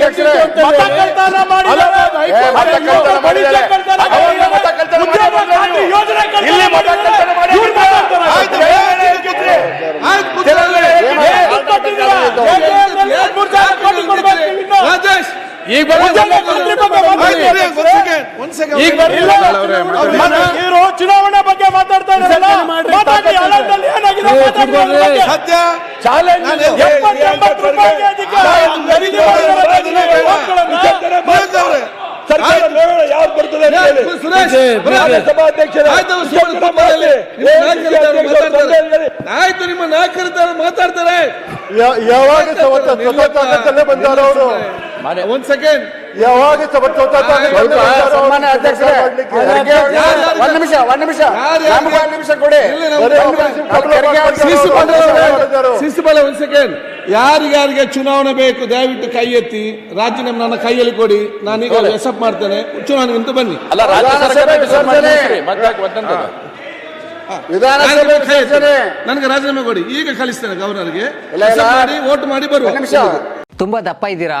ಅಧ್ಯಕ್ಷರೇ. ಇವ್ರು. ರಾಜೇಶ್ ಈಗ ಉದ್ಯೋಗ ಖಾತ್ರಿ ಬಗ್ಗೆ ಮಾತಾಡ್ತಾ ಆಯ್ತು, ಒಂದ್ ಸುರೇಶ್ ಆಯ್ತು. ನಿಮ್ಮ ನಾಯಕರಿದ್ದಾರೆ, ಮಾತಾಡ್ತಾರೆ. ಯಾವಾಗ ಬಂದಾರ ಅವರು ಒಂದ್ ಸೆಕೆಂಡ್ ಯಾವಾಗ ಒಂದ್ ನಿಮಿಷ ಒಂದ್ ನಿಮಿಷ. ಒಂದ್ ಕೊಡಿ. ಒಂದ್ ಸೆಕೆಂಡ್. ಯಾರಿಗಾರಿಗೆ ಚುನಾವಣೆ ಬೇಕು ದಯವಿಟ್ಟು ಕೈ ಎತ್ತಿ. ರಾಜೀನಾಮೆ ನನ್ನ ಕೈಯಲ್ಲಿ ಕೊಡಿ. ನಾನೀಗ ಎಸಪ್ ಮಾಡ್ತೇನೆ. ಚುನಾವಣೆ ನಿಂತು ಬನ್ನಿ. ವಿಧಾನಸಭೆ ನಾನಿಗೆ ರಾಜೀನಾಮೆ ಕೊಡಿ. ಈಗ ಕಳಿಸ್ತೇನೆ ಗವರ್ನರ್ಗೆ. ಮಾಡಿ ವೋಟ್ ಮಾಡಿ ಬರುವ. ನಿಮಿಷ. ತುಂಬಾ ದಪ್ಪ ಇದ್ದೀರಾ?